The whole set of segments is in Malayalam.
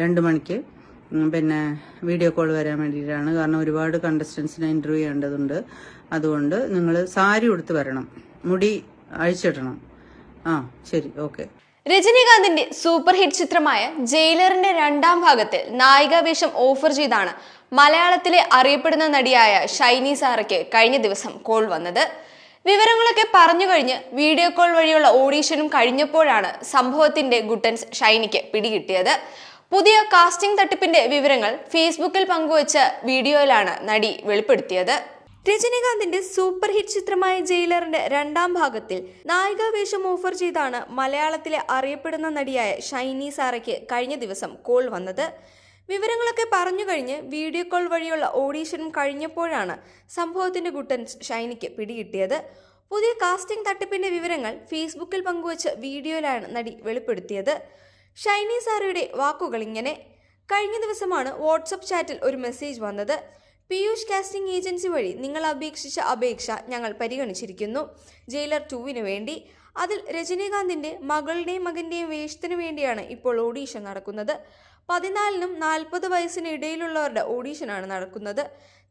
രണ്ട് മണിക്ക്. പിന്നെ വീഡിയോ കോൾ വരാൻ വേണ്ടിയിട്ടാണ്. കാരണം ഒരുപാട് കണ്ടസ്റ്റൻസിനെ ഇന്റർവ്യൂ ചെയ്യേണ്ടതുണ്ട്. അതുകൊണ്ട് നിങ്ങൾ സാരി ഉടുത്ത് വരണം. മുടി അഴിച്ചിടണം. ആ ശരി ഓക്കെ രജനീകാന്തിന്റെ സൂപ്പർ ഹിറ്റ് ചിത്രമായ ജയിലറിന്റെ രണ്ടാം ഭാഗത്തിൽ നായികാവേഷം ഓഫർ ചെയ്താണ് മലയാളത്തിലെ അറിയപ്പെടുന്ന നടിയായ ഷൈനി സാറയ്ക്ക് കഴിഞ്ഞ ദിവസം കോൾ വന്നത്. വിവരങ്ങളൊക്കെ പറഞ്ഞു കഴിഞ്ഞ് വീഡിയോ കോൾ വഴിയുള്ള ഓഡീഷനും കഴിഞ്ഞപ്പോഴാണ് സംഭവത്തിന്റെ ഗുട്ടൻസ് ഷൈനിക്ക് പിടികിട്ടിയത്. പുതിയ കാസ്റ്റിംഗ് തട്ടിപ്പിന്റെ വിവരങ്ങൾ ഫേസ്ബുക്കിൽ പങ്കുവച്ച വീഡിയോയിലാണ് നടി വെളിപ്പെടുത്തിയത്. രജനീകാന്തിന്റെ സൂപ്പർ ഹിറ്റ് ചിത്രമായ ജയിലറിന്റെ രണ്ടാം ഭാഗത്തിൽ നായികാവേഷം ഓഫർ ചെയ്താണ് മലയാളത്തിലെ അറിയപ്പെടുന്ന നടിയായ ഷൈനി സാറയ്ക്ക് കഴിഞ്ഞ ദിവസം കോൾ വന്നത്. വിവരങ്ങളൊക്കെ പറഞ്ഞു കഴിഞ്ഞ് വീഡിയോ കോൾ വഴിയുള്ള ഓഡീഷനും കഴിഞ്ഞപ്പോഴാണ് സംഭവത്തിന്റെ ഗുട്ടൻ ഷൈനിക്ക് പിടികിട്ടിയത്. പുതിയ കാസ്റ്റിംഗ് തട്ടിപ്പിന്റെ വിവരങ്ങൾ ഫേസ്ബുക്കിൽ പങ്കുവച്ച വീഡിയോയിലാണ് നടി വെളിപ്പെടുത്തിയത്. ഷൈനി സാറയുടെ വാക്കുകൾ ഇങ്ങനെ കഴിഞ്ഞ ദിവസമാണ് വാട്സപ്പ് ചാറ്റിൽ ഒരു മെസ്സേജ് വന്നത്. പീയൂഷ് കാസ്റ്റിംഗ് ഏജൻസി വഴി നിങ്ങൾ അപേക്ഷിച്ച അപേക്ഷ ഞങ്ങൾ പരിഗണിച്ചിരിക്കുന്നു. ജയിലർ ടൂവിന് വേണ്ടി. അതിൽ രജനീകാന്തിന്റെ മകളുടെയും മകന്റെയും വേഷത്തിനു വേണ്ടിയാണ് ഇപ്പോൾ ഓഡീഷൻ നടക്കുന്നത്. പതിനാലിനും നാൽപ്പത് വയസ്സിന് ഇടയിലുള്ളവരുടെ ഓഡീഷനാണ് നടക്കുന്നത്.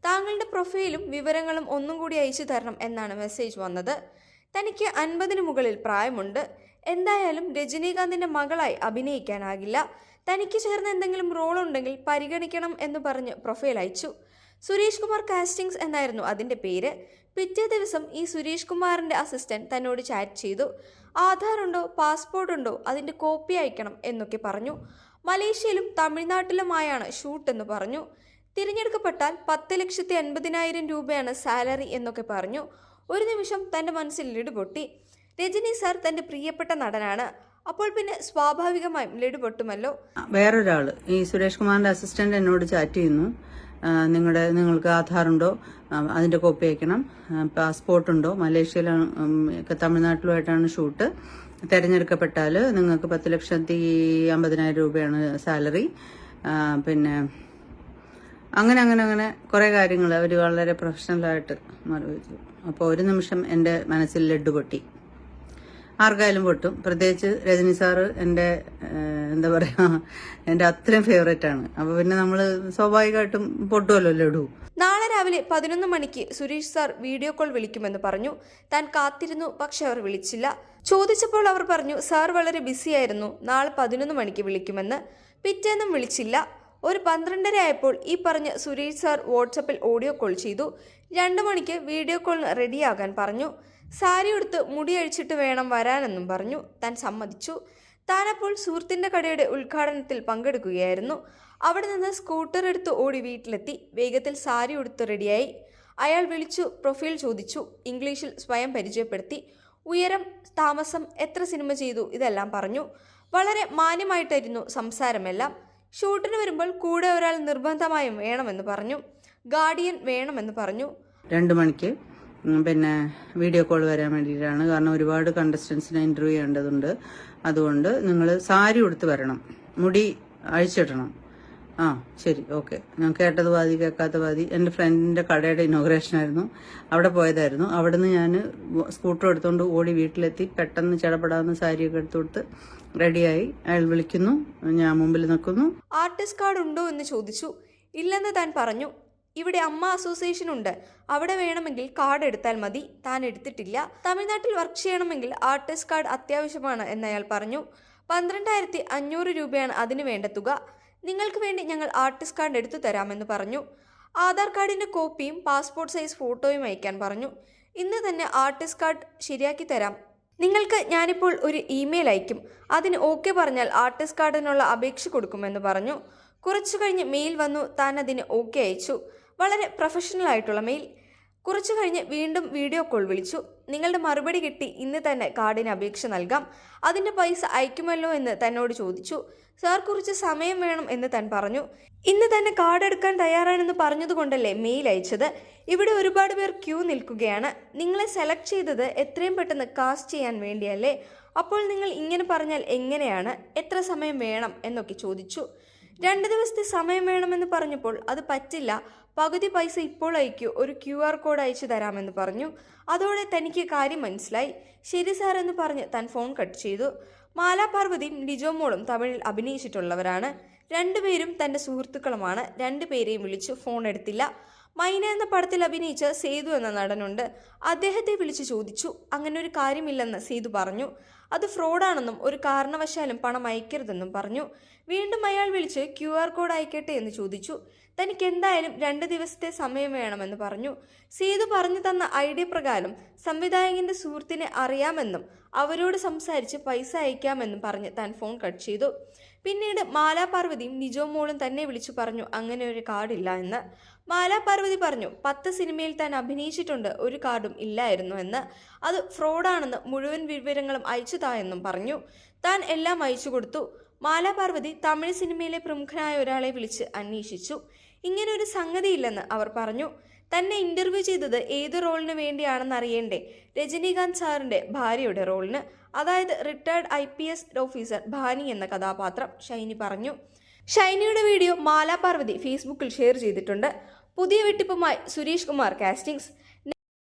താങ്കളുടെ പ്രൊഫൈലും വിവരങ്ങളും ഒന്നും കൂടി അയച്ചു തരണം എന്നാണ് മെസ്സേജ് വന്നത്. തനിക്ക് അൻപതിന് മുകളിൽ പ്രായമുണ്ട്. എന്തായാലും രജനീകാന്തിന്റെ മകളായി അഭിനയിക്കാനാകില്ല. തനിക്ക് ചേർന്ന എന്തെങ്കിലും റോൾ ഉണ്ടെങ്കിൽ പരിഗണിക്കണം എന്ന് പറഞ്ഞ് പ്രൊഫൈൽ അയച്ചു. സുരേഷ് കുമാർ കാസ്റ്റിംഗ്സ് എന്നായിരുന്നു അതിന്റെ പേര്. പിറ്റേ ദിവസം ഈ സുരേഷ് കുമാറിന്റെ അസിസ്റ്റന്റ് തന്നോട് ചാറ്റ് ചെയ്തു. ആധാർ ഉണ്ടോ പാസ്പോർട്ട് ഉണ്ടോ അതിന്റെ കോപ്പി അയക്കണം എന്നൊക്കെ പറഞ്ഞു. മലേഷ്യയിലും തമിഴ്നാട്ടിലുമായാണ് ഷൂട്ട് എന്ന് പറഞ്ഞു. തിരഞ്ഞെടുക്കപ്പെട്ടാൽ പത്ത് ലക്ഷത്തി അൻപതിനായിരം രൂപയാണ് സാലറി എന്നൊക്കെ പറഞ്ഞു. ഒരു നിമിഷം തന്റെ മനസ്സിൽ ലഡു പൊട്ടി രജനി സാർ തന്റെ പ്രിയപ്പെട്ട നടനാണ്. അപ്പോൾ പിന്നെ സ്വാഭാവികമായും ലഡു പൊട്ടുമല്ലോ വേറൊരാൾ. ഈ സുരേഷ് കുമാറിന്റെ അസിസ്റ്റന്റ് എന്നോട് ചാറ്റ് ചെയ്യുന്നു. നിങ്ങളുടെ നിങ്ങൾക്ക് ആധാർ ഉണ്ടോ ആ, അതിന്റെ കോപ്പി അയക്കണം. പാസ്പോർട്ട് ഉണ്ടോ മലേഷ്യയിലാണ് തമിഴ്നാട്ടിലുമായിട്ടാണ് ഷൂട്ട്. തെരഞ്ഞെടുക്കപ്പെട്ടാൽ നിങ്ങൾക്ക് പത്ത് ലക്ഷത്തി അമ്പതിനായിരം രൂപയാണ് സാലറി. പിന്നെ അങ്ങനെ അങ്ങനെ അങ്ങനെ കുറെ കാര്യങ്ങൾ അവർ വളരെ പ്രൊഫഷണലായിട്ട് മറുപടി അപ്പോൾ ഒരു നിമിഷം എന്റെ മനസ്സിൽ ലഡ്ഡു പൊട്ടി ആർക്കായാലും പൊട്ടും. പ്രത്യേകിച്ച് രജനി സാറ് എന്റെ എന്താ പറയാ എന്റെ അത്രയും ഫേവറേറ്റ് ആണ്. അപ്പൊ പിന്നെ നമ്മൾ സ്വാഭാവികമായിട്ടും പൊട്ടുമല്ലോ ലഡു. നാളെ രാവിലെ പതിനൊന്ന് മണിക്ക് സുരേഷ് സാർ വീഡിയോ കോൾ വിളിക്കുമെന്ന് പറഞ്ഞു. താൻ കാത്തിരുന്നു പക്ഷെ അവർ വിളിച്ചില്ല. ചോദിച്ചപ്പോൾ അവർ പറഞ്ഞു സാർ വളരെ ബിസി ആയിരുന്നു. നാളെ പതിനൊന്ന് മണിക്ക് വിളിക്കുമെന്ന്. പിറ്റേന്നും വിളിച്ചില്ല. ഒരു പന്ത്രണ്ടര ആയപ്പോൾ ഈ പറഞ്ഞ സുരേഷ് സാർ വാട്സപ്പിൽ ഓഡിയോ കോൾ ചെയ്തു. രണ്ടു മണിക്ക് വീഡിയോ കോളിന് റെഡിയാകാൻ പറഞ്ഞു. സാരി ഉടുത്ത് മുടി അഴിച്ചിട്ട് വേണം വരാനെന്നും പറഞ്ഞു. താൻ സമ്മതിച്ചു. താനപ്പോൾ സുഹൃത്തിന്റെ കടയുടെ ഉദ്ഘാടനത്തിൽ പങ്കെടുക്കുകയായിരുന്നു. അവിടെ നിന്ന് സ്കൂട്ടർ എടുത്ത് ഓടി വീട്ടിലെത്തി. വേഗത്തിൽ സാരി ഉടുത്ത് റെഡിയായി. അയാൾ വിളിച്ചു പ്രൊഫൈൽ ചോദിച്ചു. ഇംഗ്ലീഷിൽ സ്വയം പരിചയപ്പെടുത്തി. ഉയരം താമസം എത്ര സിനിമ ചെയ്തു ഇതെല്ലാം പറഞ്ഞു. വളരെ മാന്യമായിട്ടായിരുന്നു സംസാരമെല്ലാം. ഷൂട്ടിന് വരുമ്പോൾ കൂടെ ഒരാൾ നിർബന്ധമായും വേണമെന്ന് പറഞ്ഞു. ഗാർഡിയൻ വേണമെന്ന് പറഞ്ഞു. രണ്ട് മണിക്ക് പിന്നെ വീഡിയോ കോൾ വരാൻ വേണ്ടിയിട്ടാണ്. കാരണം ഒരുപാട് കണ്ടസ്റ്റൻസിനെ ഇന്റർവ്യൂ ചെയ്യേണ്ടതുണ്ട്. അതുകൊണ്ട് നിങ്ങൾ സാരി ഉടുത്ത് വരണം. മുടി അഴിച്ചിടണം. ആ ശരി ഓക്കെ ഞാൻ കേട്ടത് പാതി കേൾക്കാത്ത പാതി എന്റെ ഫ്രണ്ടിന്റെ കടയുടെ ഇനോഗ്രേഷൻ ആയിരുന്നു. അവിടെ പോയതായിരുന്നു. അവിടുന്ന് ഞാൻ സ്കൂട്ടർ എടുത്തുകൊണ്ട് ഓടി വീട്ടിലെത്തി. പെട്ടെന്ന് ചടപടാന്ന് സാരിയൊക്കെ എടുത്തു കൊടുത്ത് റെഡിയായി അയാൾ വിളിക്കുന്നു. ഞാൻ മുമ്പിൽ നിൽക്കുന്നു. ആർട്ടിസ്റ്റ് കാർഡ് ഉണ്ടോ എന്ന് ചോദിച്ചു. ഇല്ലെന്ന് താൻ പറഞ്ഞു. ഇവിടെ അമ്മ അസോസിയേഷൻ ഉണ്ട്. അവിടെ വേണമെങ്കിൽ കാർഡ് എടുത്താൽ മതി. താൻ എടുത്തിട്ടില്ല. തമിഴ്നാട്ടിൽ വർക്ക് ചെയ്യണമെങ്കിൽ ആർട്ടിസ്റ്റ് കാർഡ് അത്യാവശ്യമാണ് എന്നയാൾ പറഞ്ഞു. പന്ത്രണ്ടായിരത്തി അഞ്ഞൂറ് രൂപയാണ് അതിന് വേണ്ട തുക. നിങ്ങൾക്ക് വേണ്ടി ഞങ്ങൾ ആർട്ടിസ്റ്റ് കാർഡ് എടുത്തു തരാമെന്ന് പറഞ്ഞു. ആധാർ കാർഡിന്റെ കോപ്പിയും പാസ്പോർട്ട് സൈസ് ഫോട്ടോയും അയക്കാൻ പറഞ്ഞു. ഇന്ന് തന്നെ ആർട്ടിസ്റ്റ് കാർഡ് ശരിയാക്കി തരാം. നിങ്ങൾക്ക് ഞാനിപ്പോൾ ഒരു ഇമെയിൽ അയക്കും. അതിന് ഓക്കെ പറഞ്ഞാൽ ആർട്ടിസ്റ്റ് കാർഡിനുള്ള അപേക്ഷ കൊടുക്കുമെന്ന് പറഞ്ഞു. കുറച്ചു കഴിഞ്ഞ് മെയിൽ വന്നു. താൻ അതിന് ഓക്കെ അയച്ചു. വളരെ പ്രൊഫഷണൽ ആയിട്ടുള്ള മെയിൽ കുറച്ചു കഴിഞ്ഞ് വീണ്ടും വീഡിയോ കോൾ വിളിച്ചു. നിങ്ങളുടെ മറുപടി കിട്ടി. ഇന്ന് തന്നെ കാർഡിന് അപേക്ഷ നൽകാം. അതിന്റെ പൈസ അയക്കുമല്ലോ എന്ന് തന്നോട് ചോദിച്ചു. സാർ കുറച്ച് സമയം വേണം എന്ന് താൻ പറഞ്ഞു. ഇന്ന് തന്നെ കാർഡ് എടുക്കാൻ തയ്യാറാണെന്ന് പറഞ്ഞതുകൊണ്ടല്ലേ മെയിൽ അയച്ചത്? ഇവിടെ ഒരുപാട് പേർ ക്യൂ നിൽക്കുകയാണ്. നിങ്ങളെ സെലക്ട് ചെയ്തത് എത്രയും പെട്ടെന്ന് കാസ്റ്റ് ചെയ്യാൻ വേണ്ടിയല്ലേ? അപ്പോൾ നിങ്ങൾ ഇങ്ങനെ പറഞ്ഞാൽ എങ്ങനെയാണ്? എത്ര സമയം വേണം? എന്നൊക്കെ ചോദിച്ചു. രണ്ട് ദിവസത്തെ സമയം വേണമെന്ന് പറഞ്ഞപ്പോൾ അത് പറ്റില്ല. പകുതി പൈസ ഇപ്പോൾ അയക്കൂ. ഒരു ക്യു ആർ കോഡ് അയച്ചു തരാമെന്ന് പറഞ്ഞു. അതോടെ തനിക്ക് കാര്യം മനസ്സിലായി. ശരി സാർ എന്ന് പറഞ്ഞ് താൻ ഫോൺ കട്ട് ചെയ്തു. മാലാ പാർവതിയും ലിജോ മോളും തമിഴിൽ അഭിനയിച്ചിട്ടുള്ളവരാണ്. രണ്ടുപേരും തന്റെ സുഹൃത്തുക്കളുമാണ്. രണ്ടുപേരെയും വിളിച്ചു ഫോൺ എടുത്തില്ല. മൈന എന്ന പടത്തിൽ അഭിനയിച്ച സേതു എന്ന നടനുണ്ട്. അദ്ദേഹത്തെ വിളിച്ചു ചോദിച്ചു അങ്ങനെ ഒരു കാര്യമില്ലെന്ന് സേതു പറഞ്ഞു. അത് ഫ്രോഡാണെന്നും ഒരു കാരണവശാലും പണം അയക്കരുതെന്നും പറഞ്ഞു. വീണ്ടും അയാൾ വിളിച്ച് ക്യു ആർ കോഡ് അയക്കട്ടെ എന്ന് ചോദിച്ചു. തനിക്ക് എന്തായാലും രണ്ട് ദിവസത്തെ സമയം വേണമെന്ന് പറഞ്ഞു. സേതു പറഞ്ഞു തന്ന ഐഡിയ പ്രകാരം സംവിധായകന്റെ സുഹൃത്തിനെ അറിയാമെന്നും അവരോട് സംസാരിച്ച് പൈസ അയക്കാമെന്നും പറഞ്ഞ് താൻ ഫോൺ കട്ട് ചെയ്തു. പിന്നീട് മാലാ പാർവതിയും നിജോ മോളും തന്നെ വിളിച്ചു പറഞ്ഞു അങ്ങനെ ഒരു കാർഡില്ല എന്ന്. മാലാ പാർവതി പറഞ്ഞു പത്ത് സിനിമയിൽ താൻ അഭിനയിച്ചിട്ടുണ്ട് ഒരു കാർഡും ഇല്ലായിരുന്നു എന്ന്. അത് ഫ്രോഡാണെന്ന് മുഴുവൻ വിവരങ്ങളും അയച്ചുതാ എന്നും പറഞ്ഞു. താൻ എല്ലാം അയച്ചു കൊടുത്തു. മാലാ പാർവതി തമിഴ് സിനിമയിലെ പ്രമുഖനായ ഒരാളെ വിളിച്ച് അന്വേഷിച്ചു. ഇങ്ങനൊരു സംഗതിയില്ലെന്ന് അവർ പറഞ്ഞു. തന്നെ ഇന്റർവ്യൂ ചെയ്തത് ഏത് റോളിന് വേണ്ടിയാണെന്ന് അറിയണ്ടേ? രജനീകാന്ത് സാറിന്റെ ഭാര്യയുടെ റോളിന് അതായത് retired I P S officer Bhani എന്ന കഥാപാത്രം ഷൈനി പറഞ്ഞു. ഷൈനിയുടെ വീഡിയോ മാലാ പാർവതി ഫേസ്ബുക്കിൽ ഷെയർ ചെയ്തിട്ടുണ്ട്. പുതിയ വെട്ടിപ്പുമായി സുരേഷ് കുമാർ കാസ്റ്റിംഗ്സ്